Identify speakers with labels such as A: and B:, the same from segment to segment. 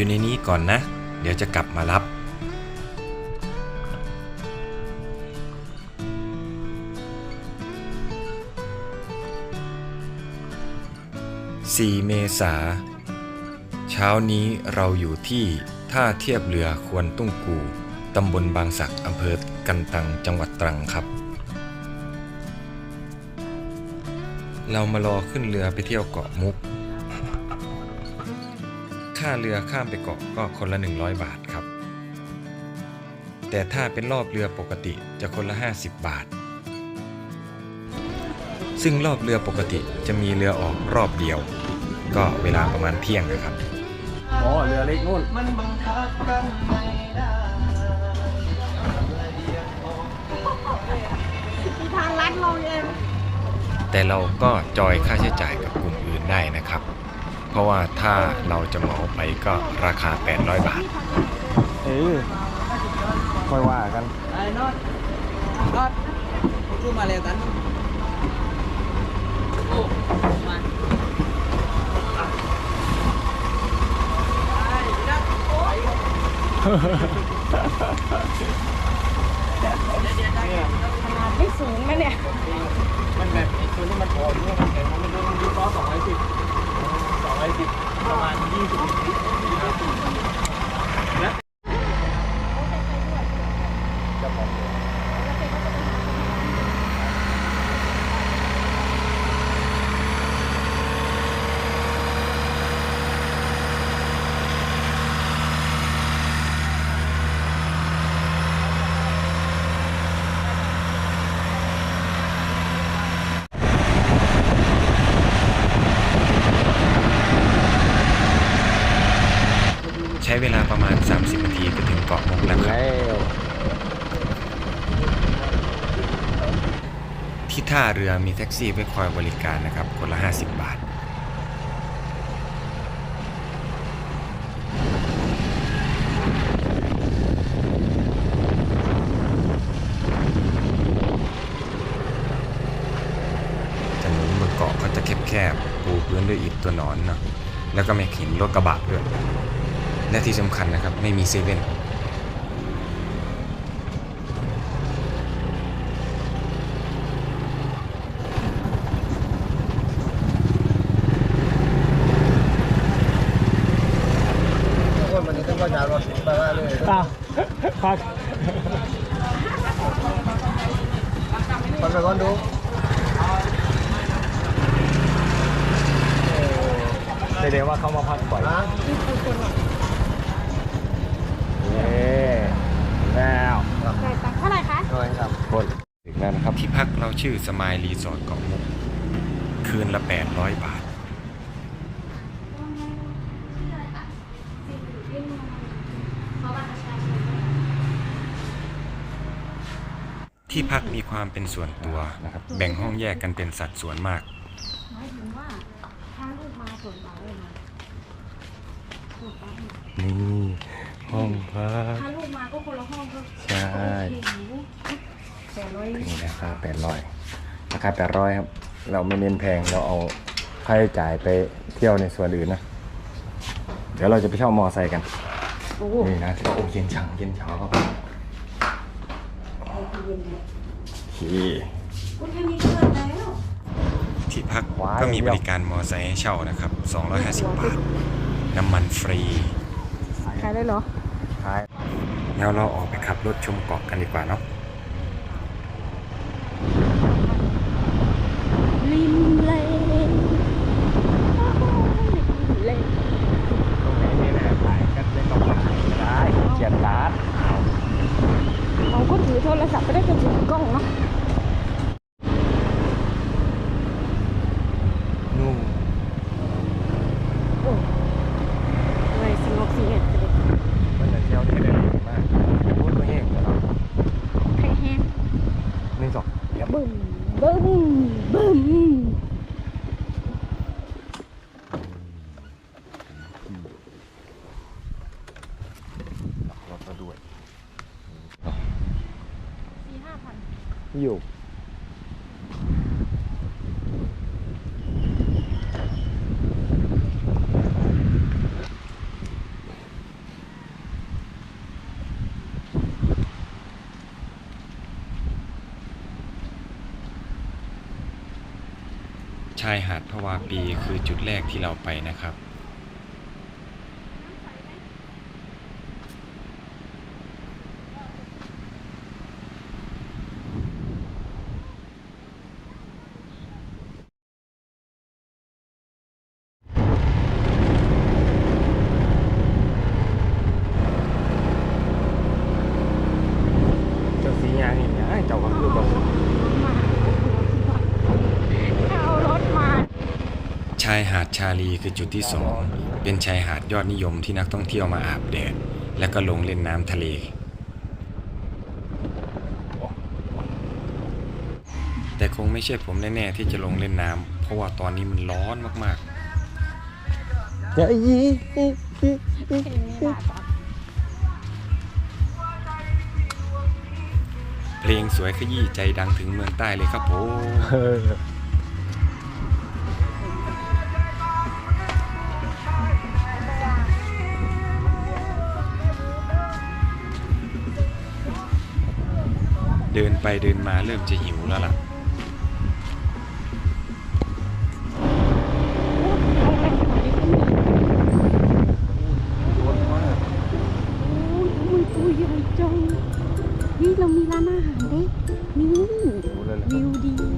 A: อยู่ในนี้ก่อนนะ เดี๋ยวจะกลับมารับ 4 เมษา เช้านี้เราอยู่ที่ท่าเทียบเรือควรตุ้งกู ตำบลบางสักอำเภอกันตังจังหวัดตรังครับ เรามารอขึ้นเรือไปเที่ยวเกาะมุกาเรือข้ามไปเกาะก็คนละ 100 บาทครับ แต่ถ้าเป็นรอบเรือปกติจะคนละ 50 บาท ซึ่งรอบเรือปกติจะมีเรือออกรอบเดียว ก็เวลาประมาณเที่ยงนะครับ
B: อ๋อเรือเล็กนู่น
C: มีทางลัดลงเอง
A: แต่เราก็จอยค่าใช้จ่ายกับกลุ่มอื่นได้นะครับ เพราะว่าถ้าเราจะเหมาไปก็ราคา 800 บาท
B: เออค่อยว่ากัน
D: ไอ้นอตนอตพูดมาเร็วกันโอ้มาไอ้นักโอ้ย
C: ขนาดไม่สูงนะเนี่ย
B: มันแบบไอ้ตัวนี้มันพออยู่มันแข็งมันเป็นมันดีซอสองร้อยสิบ 210ประมาณยี่สิบา
A: เรือมีแท็กซี่ไว้คอยบริการนะครับ คนละ 50 บาท ถนนบนเกาะก็จะแคบๆ ปูพื้นด้วยอิฐตัวหนอนเนาะ แล้วก็ไม่เห็นรถกระบะด้วย และที่สำคัญนะครับ ไม่มีเซเว่น
B: คนมันจะต้องว่าจะรถไปว่าเลย
E: อะพัก
B: คนไปก่อนดูเดี๋ยวว่าเขามาพักบ่อยเย้แล้ว
C: แต่ตังค์เท่าไหร่คะ
B: โดยครับคนถึงแล้วนะครับ
A: ที่พักเราชื่อสมายรีสอร์ทเกาะมุก คืนละ 800 บาท ที่พักมีความเป็นส่วนตัว
B: นะครับ
A: แบ่งห้องแยกกันเป็นสัดส่วนมาก
C: หมายถึงว่าถ้าลูกมาส่งเราเลยนะส่งเรา
B: นี่ ห้องพัก
C: ถ้าลูกมาก็คนละห้องก็
B: ใช่
C: โอเคหนูแต่ร้อย
B: นี่ราคาแปดร้อยราคาแปดร้อยครับ เราไม่เน้นแพง เราเอาค่าใช้จ่ายไปเที่ยวในส่วนอื่นนะ เดี๋ยวเราจะไปเช่ามอไซค์กัน
C: โอ้โห
B: นี่นะโอ้เย็นช่างเย็นเช้าครับ
C: เย็นเลย
B: โอเค
C: คุณแค่นี้ก็เลิกแล้ว
A: ที่พัก
B: ว้าย
A: ก็มีบริการมอไซค์ให้เช่านะครับ 250 บาท น้ำมันฟรี
C: ขายได้เหรอ
B: ท้าย
A: แล้วเราออกไปขับรถชมเกาะกันดีกว่าเนาะ
C: ริมเลนเลน
B: ตรงไหนนี่นะถ่ายกันได้ก็ได้เขียนการ์ด
C: เราก็ถือโทรศัพท์ไปได้จนถึงกล้องเนาะ
B: นู่น
C: โอ้ไม่สงบเสียดเลย
B: มันจะเที่ยวได้ได้ดีมากพูดตัวเองเนาะ
C: ให้แห้ง
B: หนึ่งสองเดี๋ยว
C: บึ้มบึ้มบึ้ม
B: รถก็ด้วย
C: สี่ห้าพัน
B: อยู่
A: ชายหาดพะวาปีคือจุดแรกที่เราไปนะครับ
B: เจ้าสียางนี่นะเจ้าก็คือบอก
C: มาเอารถมา
A: ชายหาดชาลีคือจุดที่สองเป็นชายหาดยอดนิยมที่นักท่องเที่ยวมาอาบแดดและก็ลงเล่นน้ำทะเล แต่คงไม่ใช่ผมแน่ๆที่จะลงเล่นน้ำเพราะว่าตอนนี้มันร้อนมาก
B: จะยี
C: เพลงนี้บาดปะ
A: ๆเพลงสวยขยี้ใจดังถึงเมืองใต้เลยครับผม ดินไปเดินมาเริ่มจะหิวแล้วล่ะ
C: อุ้ยอุ้ยตัวใหญ่จังนี่เรามีร้านอาหารเด้นี่วิวดีเลย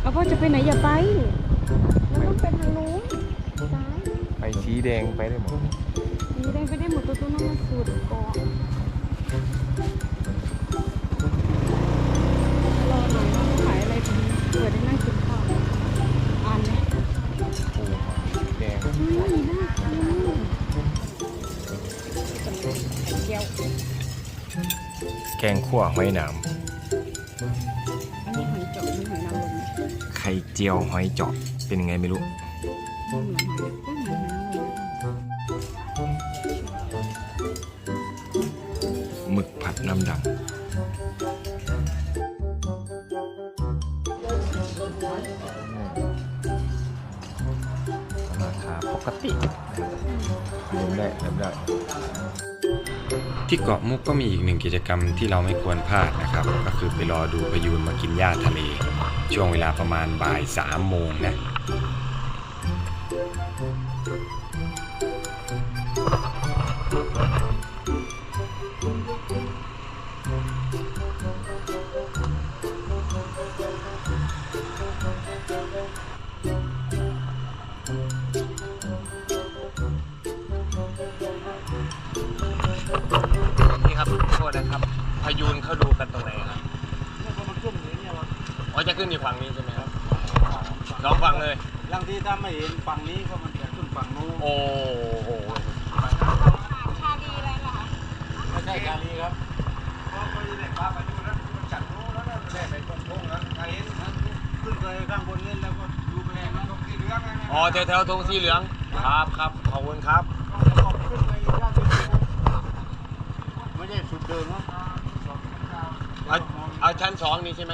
C: แล้วพ่อจะไปไหนอย่าไปแล้วต้องไปทางนู้นซ้าย
B: ไปสีแดงไปได้หมด
C: นี่ได้ไปได้หมดตัวตัวนั้นมาสุดเกาะ
B: งขั่วหอยหนาม
C: อันนี้หอยเจาะหรือหอยนางรมเนี่ย
B: ไข่เจียวหอยเจาะเป็นยังไงไม่รู้
C: ต้มเหมือนหอยต้มเหมือนหอยนางรม
B: หมึกผัดน้ำดำราคาปกติลืมได้ลืมได้
A: ที่เกาะมุกก็มีอีกหนึ่งกิจกรรมที่เราไม่ควรพลาดนะครับ ก็คือไปรอดูพายูนมากินหญ้าทะเล ช่วงเวลาประมาณบ่ายสามโมงนะ
B: น
D: แล้วนั่นแหละไปตรงโค้งนั้นใครเห็นนั้นขึ้นไปข้างบนนี่แล้วก็ดูไปมันตรงที่เหลืองนั่นนะ
B: อ๋อแถวแถวๆธงสีเหลืองครับครับขอบคุณครับ
D: ขึ้นไปด้านที่สูงไม่ใช่สุดเดิมนะ
B: เอาเอาชั้นสองนี้ใช่ไหม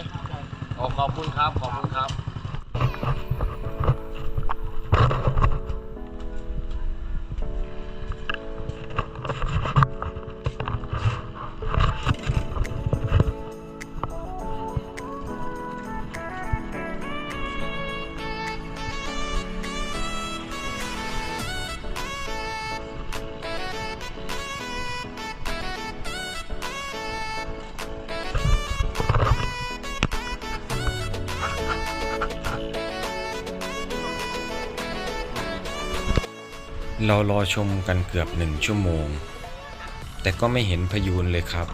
B: อ๋อขอบคุณครับขอบคุณครับ
A: เรารอชมกันเกือบหนึ่งชั่วโมง แต่ก็ไม่เห็นพายูนเลยครับ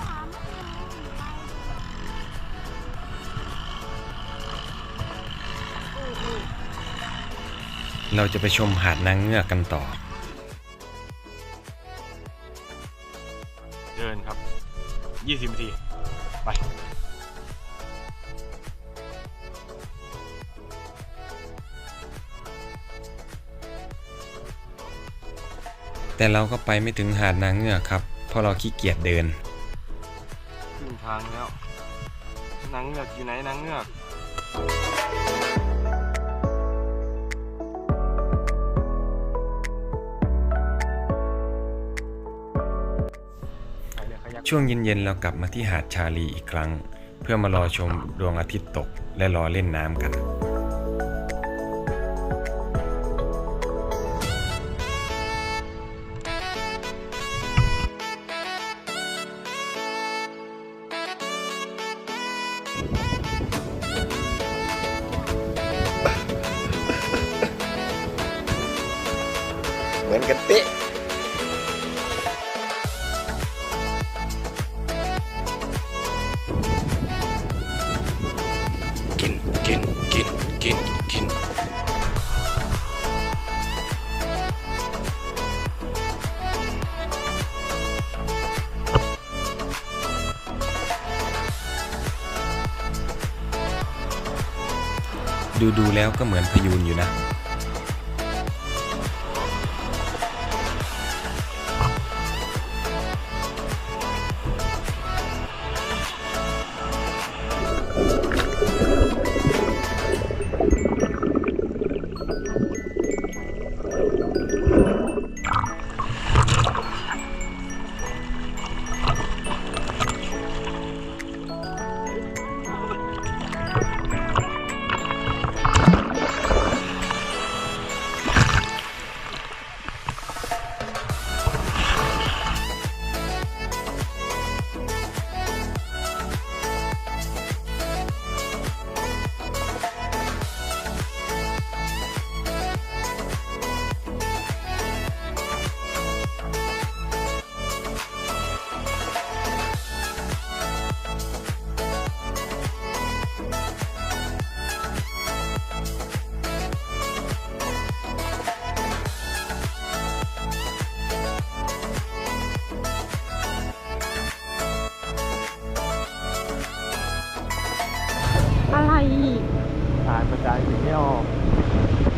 A: เราจะไปชมหาดนางเงือกกันต่อ
B: เดินครับ 20นาที ไป
A: แต่เราก็ไปไม่ถึงหาดนางเงือกครับ เพราะเราขี้เกียจเดิน
B: ขึ้นทางแล้วนางเงือกอยู่ไหนนางเงือกไปเลยขยัก
A: ช่วงเย็นๆเรากลับมาที่หาดชาลีอีกครั้ง เพื่อมารอชมดวงอาทิตย์ตกและรอเล่นน้ำกัน ดูดูๆแล้วก็เหมือนพยูนอยู่นะ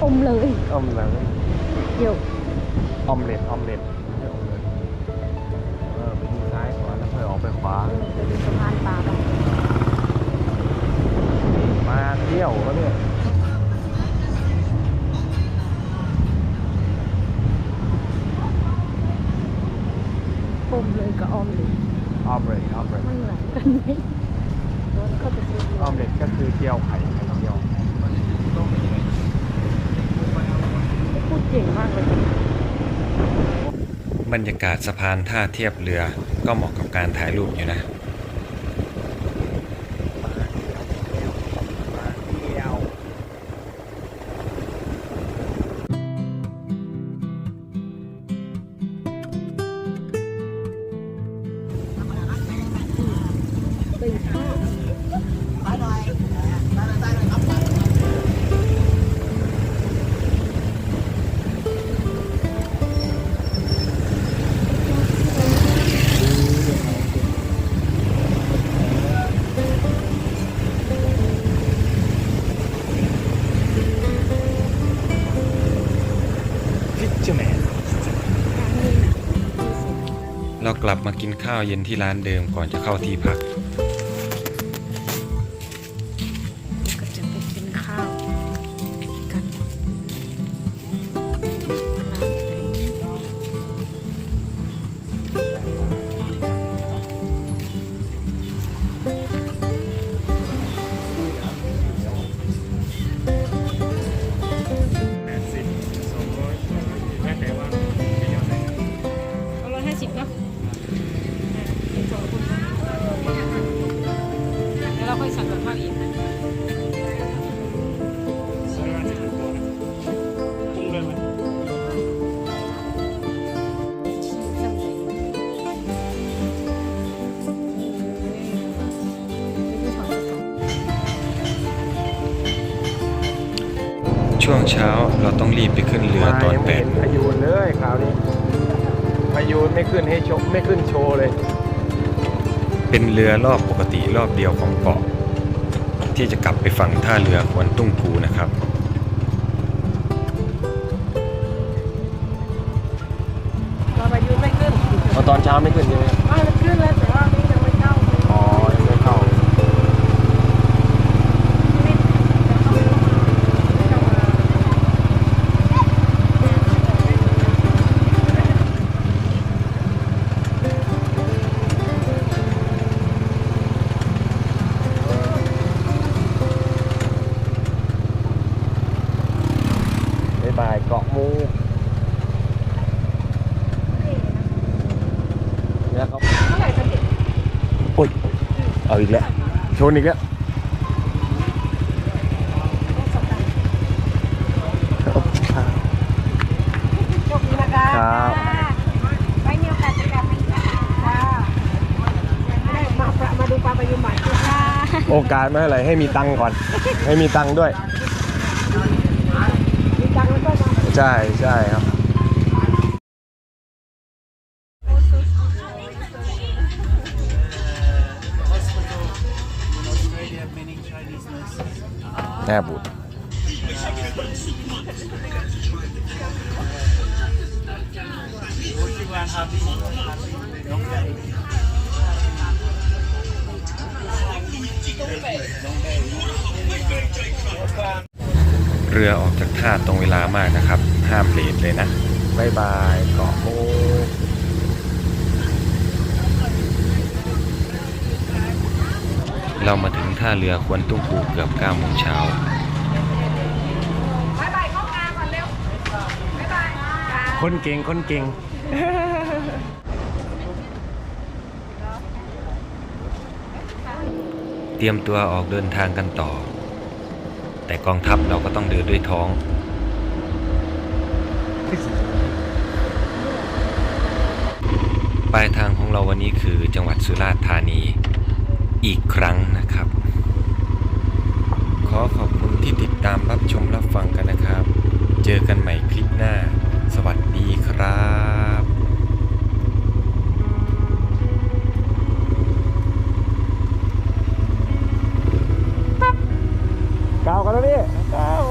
C: อ
B: ม
C: เลย
B: อมเลย
C: เดี๋ยว
B: ออมเล็ตออมเล็ตเออไปดูซ้ายก่อนแล้วค่อยออกไปขวา
C: ไปดูสะพานปลาบ้าง
B: มาเที่ยวเขาเนี่ย
C: อมเลยกับออมเลย
B: ออมเล็ตออมเล็ต
C: มันเหมือนกันไหมรถเข้าไปซื้อ
B: ออมเล็ตก็คือเจียวไข่ไข่เจียว
C: พูดเก่งมากเลย
A: บรรยากาศสะพานท่าเทียบเรือก็เหมาะกับการถ่ายรูปอยู่นะ กลับมากินข้าวเย็นที่ร้านเดิมก่อนจะเข้าที่พัก ช่วงเช้าเราต้องรีบไปขึ้นเรือตอน
B: มายัง
A: แป
B: ไม่
A: ด
B: เห็นพายูนเลยคราวนี้พายูนไม่ขึ้นให้โชว์ไม่ขึ้นโชว์เลย
A: เป็นเรือรอบปกติรอบเดียวของเกาะ ที่จะกลับไปฝั่งท่าเรือควนตุ้งกูนะครับ
C: เราไปยืนไม่ขึ้น
B: พอตอนเช้าไม่ขึ้นใช่ไหม
C: ไม่มันขึ้นแล้ว นอีกแล้วครับมีโอ
B: กาสจะกลับมาอีกค่ะไม่ได้มา
C: มาดู
B: ปลาประยุมใหม
C: โอ
B: กาสไม่เท่ไรให้มีตังก่อน ให้มีตังด้วยใช่ใช่ครับ แน่บุตรเรือออกจากท่าตรงเวลามากนะครับ ห้ามเลทเลยนะบายบายเกาะโม เรามาถึงท่าเรือควนตุ้งปูเกือบ9โมงเช้า
C: บายบายเข้างานก่อนเร็วบายบาย
B: คนเก่ง คนเก่ง
A: เตรียมตัวออกเดินทางกันต่อ แต่กองทัพเราก็ต้องเดินด้วยท้อง ปลายทางของเราวันนี้คือจังหวัดสุราษฎร์ธานี อีกครั้งนะครับ ขอขอบคุณที่ติดตามรับชมรับฟังกันนะครับ เจอกันใหม่คลิปหน้า สวัสดีครับ
B: กาวกันแล้วพี่กาว